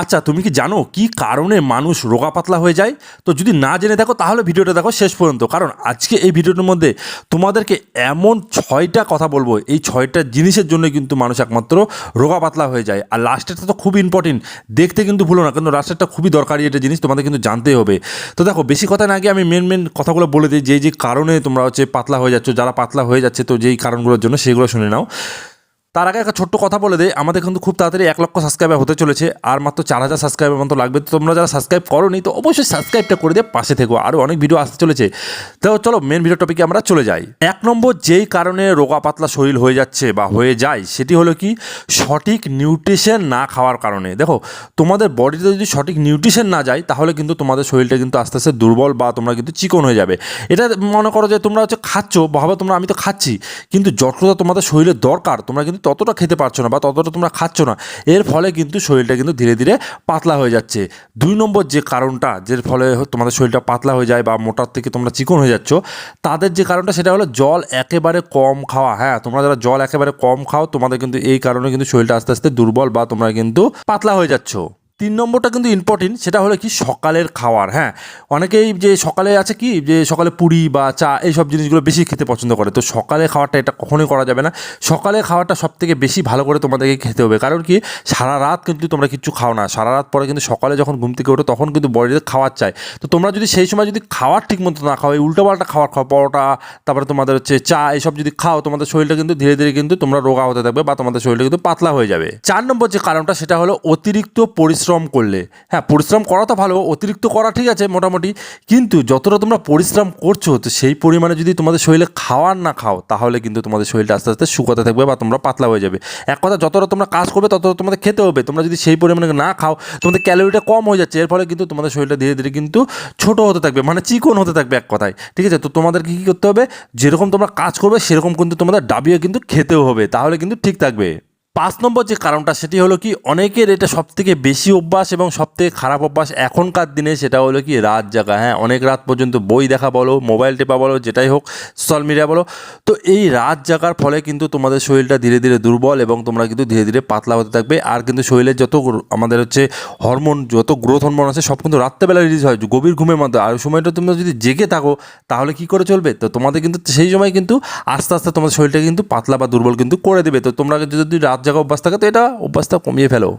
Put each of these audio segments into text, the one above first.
আচ্ছা তুমি কি জানো কি কারণে মানুষ রোগা পাতলা হয়ে যায়? তো যদি না জেনে দেখো তাহলে ভিডিওটা দেখো শেষ পর্যন্ত। কারণ আজকে এই ভিডিওটার মধ্যে তোমাদেরকে এমন ছয়টা কথা বলব। এই ছয়টা জিনিসের জন্য কিন্তু মানুষ একমাত্র রোগা পাতলা হয়ে যায়। আর লাস্টেরটা তো খুব ইম্পর্টেন্ট দেখতে কিন্তু ভুলো না, কিন্তু লাস্টেরটা খুবই দরকারি এটা জিনিস, তোমাদের কিন্তু জানতেই হবে। তো দেখো, বেশি কথা না আগে আমি মেন মেন কথাগুলো বলে দিই, যে যে কারণে তোমরা হচ্ছে পাতলা হয়ে যাচ্ছ, যারা পাতলা হয়ে যাচ্ছে, তো যেই কারণগুলোর জন্য সেগুলো শুনে নাও। তার আগে একটা ছোট্ট কথা বলে দেয় আমাদের কিন্তু খুব তাড়াতাড়ি এক লক্ষ সাবস্ক্রাইবার হতে চলেছে, আর মাত্র চার হাজার সাবস্ক্রাইবার মতো লাগবে। তো তোমরা যারা সাবস্ক্রাইব করোনি, তো অবশ্যই সাবস্ক্রাইবটা করে দিয়ে পাশে থেকো আরও অনেক ভিডিও আসতে চলেছে। তো চলো মেন ভিডিও টপিকে আমরা চলে যাই। এক নম্বর যেই কারণে রোগা পাতলা শরীর হয়ে যাচ্ছে বা হয়ে যায়, সেটি হলো কি? সঠিক নিউট্রিশন না খাওয়ার কারণে। দেখো, তোমাদের বডিতে যদি সঠিক নিউট্রিশন না যায়, তাহলে কিন্তু তোমাদের শরীরটা কিন্তু আস্তে আস্তে দুর্বল বা তোমরা কিন্তু চিকন হয়ে যাবে। এটা মনে করো যে তোমরা হচ্ছে খাচ্ছ, ভাবে তোমরা, আমি তো খাচ্ছি। কিন্তু যতটা তোমাদের শরীরে দরকার, তোমরা কিন্তু ততটা খেতে পারছ না বা ততটা তোমরা খাচ্ছ না, এর ফলে কিন্তু শরীরটা কিন্তু ধীরে ধীরে পাতলা হয়ে যাচ্ছে। দুই নম্বর যে কারণটা, যের ফলে তোমাদের শরীরটা পাতলা হয়ে যায় বা মোটার থেকে তোমরা চিকন হয়ে যাচ্ছ, তাদের যে কারণটা সেটা হলো জল একেবারে কম খাওয়া। হ্যাঁ তোমরা যারা জল একেবারে কম খাও, তোমাদের কিন্তু এই কারণে কিন্তু শরীরটা আস্তে আস্তে দুর্বল বা তোমরা কিন্তু পাতলা হয়ে যাচ্ছ। তিন নম্বরটা কিন্তু ইম্পর্টেন্ট সেটা হলো কি সকালের খাওয়ার হ্যাঁ। অনেকেই যে সকালে আছে কি, যে সকালে পুরি বা চা, এইসব জিনিসগুলো বেশি খেতে পছন্দ করে। তো সকালে খাওয়াটা এটা কখনোই করা যাবে না। সকালে খাওয়াটা সব থেকে বেশি ভালো করে তোমাদেরকে খেতে হবে। কারণ কি, সারা রাত কিন্তু তোমরা কিছু খাও না। সারা রাত পরে কিন্তু সকালে যখন ঘুম থেকে ওঠো, তখন কিন্তু বডিতে খাওয়ার চাই। তো তোমরা যদি সেই সময় যদি খাওয়ার ঠিক মতো না খাও, এই উল্টোপাল্টা খাওয়ার খাও, পরোটা, তারপরে তোমাদের হচ্ছে চা, এইসব যদি খাও, তোমাদের শরীরটা কিন্তু ধীরে ধীরে কিন্তু তোমরা রোগা হতে থাকবে বা তোমাদের শরীরটা কিন্তু পাতলা হয়ে যাবে। চার নম্বর যে কারণটা, সেটা হলো অতিরিক্ত পরিশ্রম করলে। হ্যাঁ পরিশ্রম করা তো ভালো, অতিরিক্ত করা ঠিক আছে মোটামুটি, কিন্তু যতটা তোমরা পরিশ্রম করছ, তো সেই পরিমাণে যদি তোমাদের শরীরে খাওয়ার না খাও, তাহলে কিন্তু তোমাদের শরীরটা আস্তে আস্তে শুকাতে থাকবে বা তোমরা পাতলা হয়ে যাবে। এক কথা, যতটা তোমরা কাজ করবে, ততটা তোমাদের খেতে হবে। তোমরা যদি সেই পরিমাণে না খাও, তোমাদের ক্যালোরিটা কম হয়ে যাচ্ছে, এর ফলে কিন্তু তোমাদের শরীরটা ধীরে ধীরে কিন্তু ছোট হতে থাকবে মানে চিকন হতে থাকবে এক কথায়। ঠিক আছে, তো তোমাদেরকে কী করতে হবে? যেরকম তোমরা কাজ করবে, সেরকম কিন্তু তোমাদের ডাবিয়ে কিন্তু খেতেও হবে, তাহলে কিন্তু ঠিক থাকবে। পাঁচ নম্বর যে কারণটা, সেটি হলো কি, অনেকের এটা সব থেকে বেশি অভ্যাস এবং সব থেকে খারাপ অভ্যাস এখনকার দিনে, সেটা হলো কি, রাত জাগা। হ্যাঁ অনেক রাত পর্যন্ত বই দেখা বলো, মোবাইল টেপা বলো, যেটাই হোক সোশ্যাল মিডিয়া বলো। তো এই রাত জাগার ফলে কিন্তু তোমাদের শরীরটা ধীরে ধীরে দুর্বল এবং তোমরা কিন্তু ধীরে ধীরে পাতলা হতে থাকবে। আর কিন্তু শরীরের যত আমাদের হচ্ছে হরমোন যত গ্রোথ হরমোন আছে, সব কিন্তু রাত্রেবেলা রিলিজ হয়, গভীর ঘুমের মধ্যে। আর সময়টা তোমরা যদি জেগে থাকো, তাহলে কি করে চলবে? তো তোমাদের কিন্তু সেই সময় কিন্তু আস্তে আস্তে তোমাদের শরীরটা কিন্তু পাতলা বা দুর্বল কিন্তু করে দেবে। তো তোমরা যদি রাত জাগা অভ্যাস থাকে তো এটা অভ্যাসটা কমিয়ে ফেলো।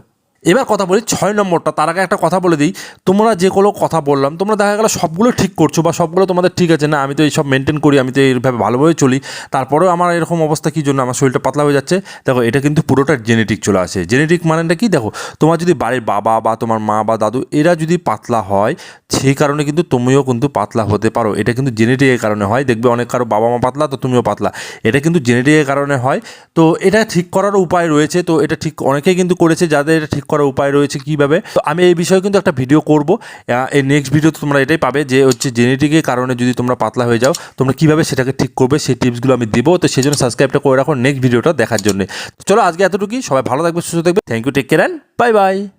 এবার কথা বলি ছয় নম্বরটা, তার আগে একটা কথা বলে দিই। তোমরা যে কোনো কথা বললাম, তোমরা দেখা গেলো সবগুলো ঠিক করছ বা সবগুলো তোমাদের ঠিক আছে না, আমি তো এইসব মেনটেন করি, আমি তো এইভাবে ভালোভাবে চলি। তারপরেও আমার এরকম অবস্থা কী জন্য? আমার শরীরটা পাতলা হয়ে যাচ্ছে। দেখো, এটা কিন্তু পুরোটা জেনেটিক চলে আসে। জেনেটিক মানেটা কি? দেখো, তোমার যদি বাড়ির বাবা বা তোমার মা বা দাদু, এরা যদি পাতলা হয়, সেই কারণে কিন্তু তুমিও কিন্তু পাতলা হতে পারো। এটা কিন্তু জেনেটিকের কারণে হয়। দেখবে অনেক কারও বাবা মা পাতলা, তো তুমিও পাতলা। এটা কিন্তু জেনেটিকের কারণে হয়। তো এটা ঠিক করার উপায় রয়েছে। তো এটা ঠিক অনেকেই কিন্তু করেছে, যাদের এটা ঠিক করার উপায় রয়েছে কীভাবে? তো আমি এই বিষয়ে কিন্তু একটা ভিডিও করব। এই নেক্সট ভিডিওতে তোমরা এটাই পাবে যে হচ্ছে জেনেটিকের কারণে যদি তোমরা পাতলা হয়ে যাও, তোমরা কীভাবে সেটাকে ঠিক করবে, সেই টিপসগুলো আমি দেবো। তো সেই জন্য সাবস্ক্রাইবটা করে রাখো নেক্সট ভিডিওটা দেখার জন্য। চলো আজকে এতটুকুই। সবাই ভালো থাকবে, সুস্থ থাকবে। Thank you take care and bye bye